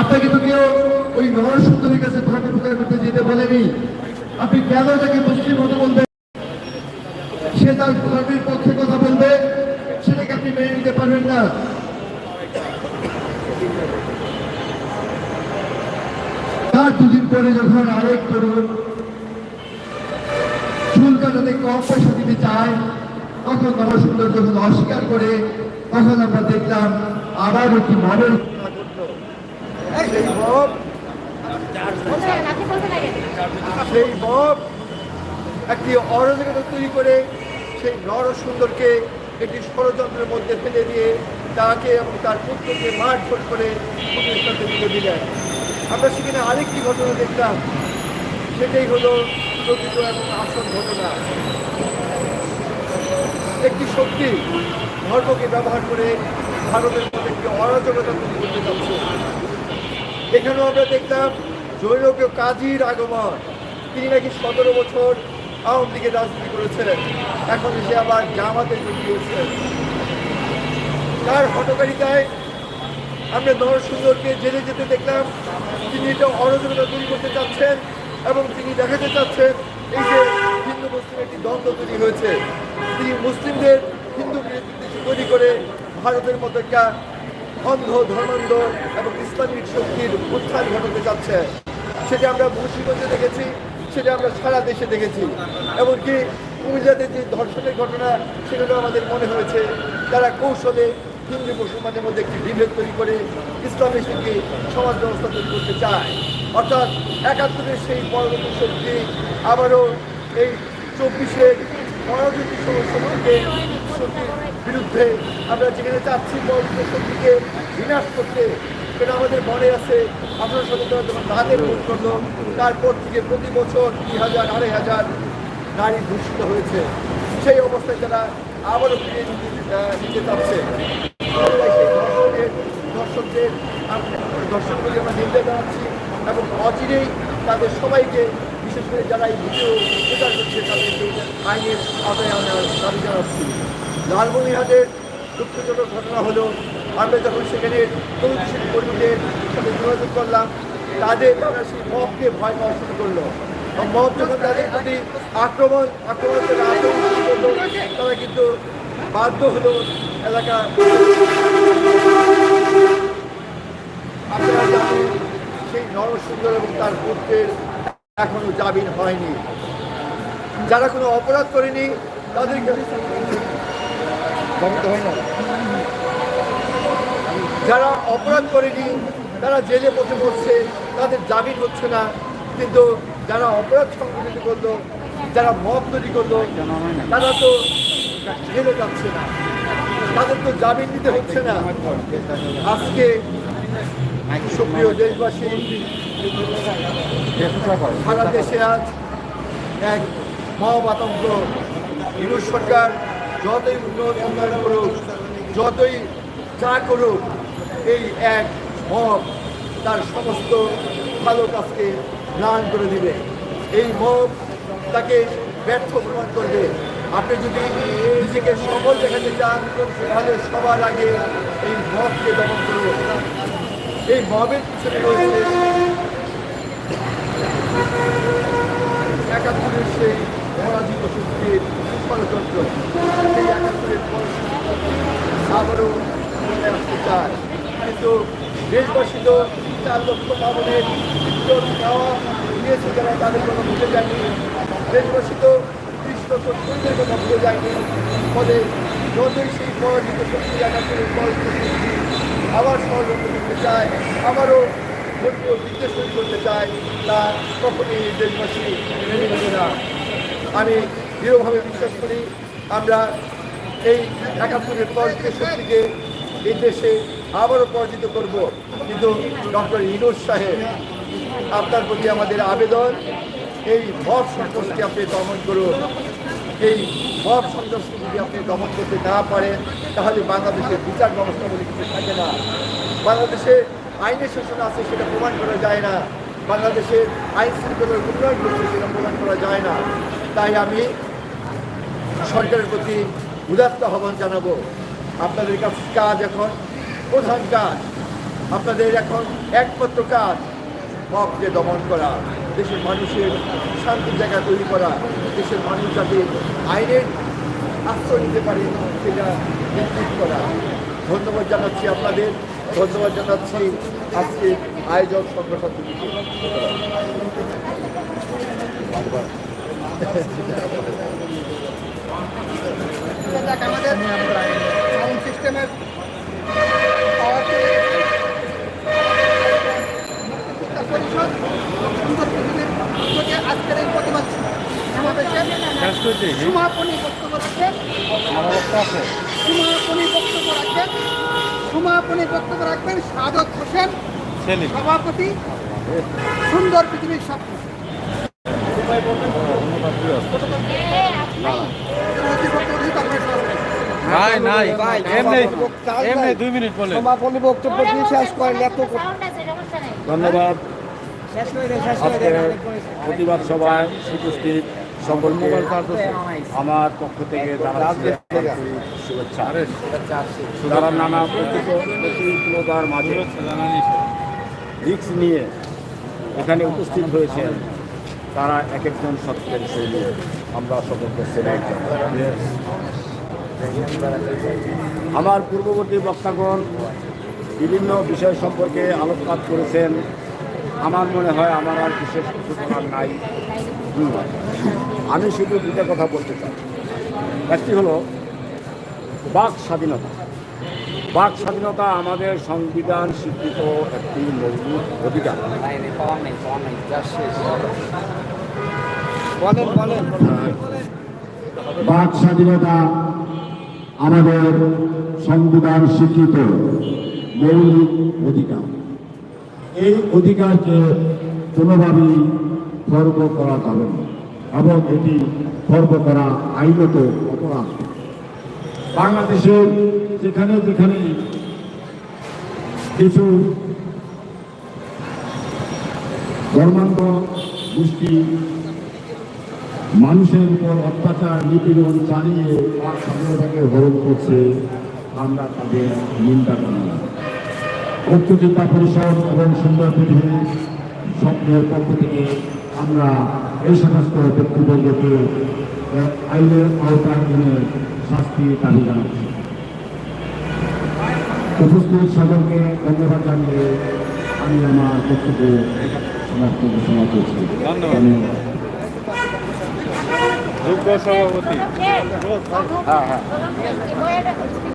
আপনাকে তো কেউ ওই নরসুন্দরীর কাছে ধর্ম প্রচার করতে যেতে বলেনি। আপনি কেন তাকে মুসলিম হতে বলবেন? সে তার ধর্মের পক্ষে কথা বলবে, সেটাকে আপনি মেনে নিতে পারবেন না। তার দুদিন পরে যখন আরেক তরুণ চুল কাটাতে কম পয়সা দিতে চায়, তখন নরসুন্দর যখন অস্বীকার করে, তখন আমরা দেখলাম আবার একটি মডেল সেই মব সেই মব একটি অরাজকতা তৈরি করে সেই নর সুন্দরকে একটি ষড়যন্ত্রের মধ্যে ফেলে দিয়ে তাকে এবং তার পুত্রকে মারধর করে কাছে তুলে দিলেন। আমরা সেখানে আরেকটি ঘটনা দেখলাম। সেটাই হলো প্রকৃত এবং আসল ঘটনা। একটি শক্তি ধর্মকে ব্যবহার করে ভারতের মধ্যে একটি অরাজকতা তৈরি করতে যাচ্ছে এখানেও আমরা দেখলাম জৈনকীয় কাজীর আগমন। তিনি নাকি সতেরো বছর আওয়ামী লীগের রাজনীতি করেছিলেন। এখন সে আবার জামাতে যোগ দিয়েছেন। তার হটকারিতায় আমরা নরসুন্দরকে জেলে যেতে দেখলাম। তিনি এটা অরাজকতা তৈরি করতে চাচ্ছেন এবং তিনি দেখাতে চাচ্ছেন এই যে হিন্দু মুসলিম একটি দ্বন্দ্ব তৈরি হয়েছে। তিনি মুসলিমদের হিন্দু তৈরি করে ভারতের মতো একটা অন্ধ ধর্মান্ধ এবং ইসলামিক শক্তির উত্থান ঘটাতে যাচ্ছে। সেটা আমরা মুন্সিগঞ্জে দেখেছি, সেটা আমরা সারা দেশে দেখেছি। এমনকি কুমিল্লাতে যে ধর্ষণের ঘটনা, সেগুলো আমাদের মনে হয়েছে। তারা কৌশলে হিন্দু মুসলমানের মধ্যে একটি বিভেদ তৈরি করে ইসলামের সঙ্গে সমাজ ব্যবস্থা তৈরি করতে চায়। অর্থাৎ একাত্তরের সেই পরবর্তী শক্তি আবারও এই চব্বিশের পরবর্তী শক্তির বিরুদ্ধে আমরা যেখানে চাচ্ছি শক্তিকে বিনাশ করতে, সেটা আমাদের মনে আছে। আঠারো শতকরা যখন তাদের ভোট করল। তারপর থেকে প্রতি বছর দুই হাজার, আড়াই হাজার নারী দূষিত হয়েছে। সেই অবস্থায় তারা আবারও ফিরে নিতে নিতে চাচ্ছে। দর্শকদের দর্শকগুলি আমরা নিন্দা জানাচ্ছি এবং অচিরেই তাদের সবাইকে, বিশেষ করে যারা এই ভিডিও প্রচার করছে, তাদেরকে আইনের আওতায় আনার দাবি জানাচ্ছি। লালমনিরহাটের দুঃখজনক ঘটনা হলো। আমরা যখন সেখানে তৌশিক কর্মীদের সাথে যোগাযোগ করলাম, তাদের তারা সেই মবকে ভয় পাওয়া শুরু করল। মব যখন তাদের প্রতি আক্রমণ আক্রমণ করে আক্রমণ তারা কিন্তু বাধ্য হলো এলাকা আপনারা জানেন, সেই নরসুন্দর এবং তার পুত্রের এখনও জামিন হয়নি। যারা কোনো অপরাধ করেনি, তাদেরকে বন্ধ হয় না। যারা অপরাধ করেনি, তারা জেলে পথে পড়ছে, তাদের জামিন হচ্ছে না। কিন্তু যারা অপরাধ সংগঠিত করল, যারা মত তৈরি করল, তারা তো জেলে যাচ্ছে না। তাদের তো জামিন দিতে হচ্ছে না। আজকে সুপ্রিয় দেশবাসী, সারা দেশে আজ এক মব আতঙ্ক ইউনুস সরকার যতই উন্নত উন্নয়ন করুক, যতই যা করুক, এই এক মব তার সমস্ত ভালো কাজকে ম্লান করে দিবে। এই মব তাকে ব্যর্থ প্রমাণ করবে। আপনি যদি নিজেকে সফল দেখাতে চান, তাহলে সবার আগে এই মবকে দমন করুন। এই মবের পিছনে রয়েছে একাত্তরের সেই পরাজিত শক্তির ষড়যন্ত্র সেই একাত্তরের পরাজিত আবারও আসতে চায় কিন্তু দেশবাসী তো চার লক্ষ পাবনের নেওয়া দিয়েছে যারা তাদের কোনো ভুলে যায়নি দেশবাসী তো ত্রিশ লক্ষ কথা ভুলে যায়নি ফলে যতই সেই পরাজিত শক্তি একাত্তরের পরাজিত আবার ষড়যন্ত্র করতে চায় আবারও ধর্মীয় বিদ্বেষ করতে চায় তা কখনই দেশবাসী মেনে নেবে না আমি দৃঢ়ভাবে বিশ্বাস করি আমরা এই একাত্তরের পরাজিত শক্তিকে এই দেশে আবারও পরাজিত করব। কিন্তু ডক্টর ইনুস সাহেব, আপনার প্রতি আমাদের আবেদন, এই মব সন্ত্রাসকে আপনি দমন করুন। এই মব সন্ত্রাসকে যদি আপনি দমন করতে না পারেন, তাহলে বাংলাদেশের বিচার ব্যবস্থা বলে কিছু থাকে না। বাংলাদেশে আইনের শাসন আছে, সেটা প্রমাণ করা যায় না। বাংলাদেশের আইন শৃঙ্খলার উন্নয়ন করছে, সেটা প্রমাণ করা যায় না। তাই আমি সরকারের প্রতি উদাত্ত আহ্বান জানাব। আপনাদের কাজ এখন, প্রধান কাজ। আপনাদের এখন একমাত্র কাজ মবকে দমন করা, দেশের মানুষের শান্তির জায়গা তৈরি করা, দেশের মানুষ যাতে আইনের আশ্রয় নিতে পারে সেটা নিশ্চিত করা। ধন্যবাদ জানাচ্ছি আপনাদের, ধন্যবাদ জানাচ্ছি আজকে আয়োজক সংগঠনগুলিকে যাক সিস্টেমের পরিষদ সুন্দর থেকে আজকের এই প্রতিবাদ সমাবেশে সমাপনী বক্তব্য রাখবেন বক্তব্য রাখবেন সমাপনী বক্তব্য রাখবেন সাদত হোসেন সভাপতি সুন্দর পৃথিবীর স্বপ্ন নাই নাই। এমনি এমনি দুই মিনিট বলে সমাপনী বক্তব্য দিয়ে শেষ করেন এত ধন্যবাদ। আজকে প্রতিবাদ সভায় উপস্থিত সকলকে আমার পক্ষ থেকে শুভেচ্ছা। যারা নানা প্রতিকূল- প্রতিকূলতার মাঝে রিক্স নিয়ে এখানে উপস্থিত হয়েছেন। তারা এক একজন সত্যের শৈলী আমরা সকলকে সেলাই আমার পূর্ববর্তী বক্তাগণ বিভিন্ন বিষয় সম্পর্কে আলোকপাত করেছেন। আমার মনে হয় আমার আর বিশেষ কিছু বলার নাই। আমি শুধু দুটা কথা বলতে চাই। একটি হলো বাক স্বাধীনতা। বাক স্বাধীনতা আমাদের সংবিধান স্বীকৃত একটি মজবুত অধিকার। বলেন বলেন। বাক স্বাধীনতা আমাদের সংবিধান স্বীকৃত মৌলিক অধিকার। এই অধিকারকে কোনোভাবেই খর্ব করা যাবে না এবং এটি খর্ব করা আইনত অপরাধ। বাংলাদেশের যেখানে যেখানে কিছু ধর্মান্ধ গোষ্ঠী মানুষের উপর অত্যাচার নিপীড়ন চালিয়ে তার স্বাধীনতাকে হরণ করছে আমরা তাদের নিন্দা করি মুক্তিযোদ্ধা পরিষদ এবং সুন্দর পৃথিবী স্বপ্নের পক্ষ থেকে আমরা এই সমস্ত ব্যক্তিবর্গকে আইনের আওতায় এনে শাস্তি দাবি জানাচ্ছি। উপস্থিত সকলকে ধন্যবাদ জানিয়ে আমি আমার বক্তব্য সমাপ্ত ঘোষণা করছি। ধন্যবাদ। যোগ্য সভাপতি। হ্যাঁ হ্যাঁ।